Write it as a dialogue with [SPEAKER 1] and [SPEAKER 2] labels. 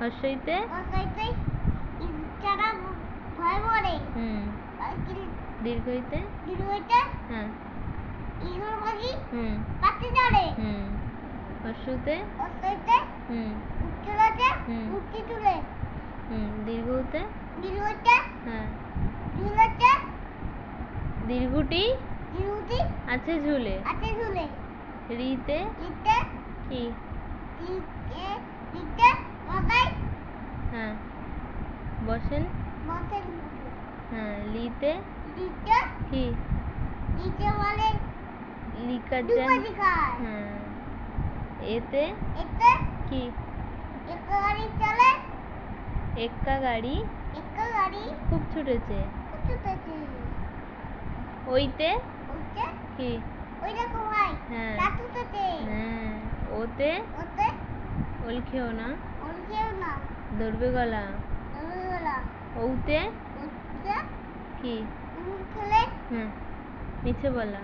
[SPEAKER 1] হর্ষইতে হুম। দীর্ঘইতে হ্যাঁ।
[SPEAKER 2] ইগল পাখি
[SPEAKER 1] হুম।
[SPEAKER 2] পাতে চড়ে
[SPEAKER 1] হুম। হর্ষতে
[SPEAKER 2] ওকাইতে
[SPEAKER 1] হুম।
[SPEAKER 2] উচ্চলাতে
[SPEAKER 1] হুম।
[SPEAKER 2] উঠি তুলে।
[SPEAKER 1] হুম। দীর্ঘতে
[SPEAKER 2] দিলুইতে
[SPEAKER 1] হ্যাঁ। দীর্ঘটি?
[SPEAKER 2] দিলুটি
[SPEAKER 1] আছে ঝুলে।
[SPEAKER 2] আছে ঝুলে।
[SPEAKER 1] রিতে?
[SPEAKER 2] ইতে
[SPEAKER 1] কি? হ্যাঁ বসেন।
[SPEAKER 2] বসে
[SPEAKER 1] হ্যাঁ লিতে। কি?
[SPEAKER 2] দিতে বলে দুপাজি
[SPEAKER 1] হ্যাঁ। এতে?
[SPEAKER 2] এতে?
[SPEAKER 1] কি?
[SPEAKER 2] একটা গাড়ি চলে।
[SPEAKER 1] এক্কা গাড়ি?
[SPEAKER 2] একটা গাড়ি।
[SPEAKER 1] খুব ছুটেছে।
[SPEAKER 2] ছুটেছে।
[SPEAKER 1] ওইতে?
[SPEAKER 2] ওইতে?
[SPEAKER 1] কি?
[SPEAKER 2] ওই দেখো ভাই
[SPEAKER 1] হ্যাঁ। হ্যাঁ। ওতে?
[SPEAKER 2] ওতে?
[SPEAKER 1] ওল খেও না।
[SPEAKER 2] ওর কেউ না।
[SPEAKER 1] ধরবে গলা। ওতে কি? মিছে বলা।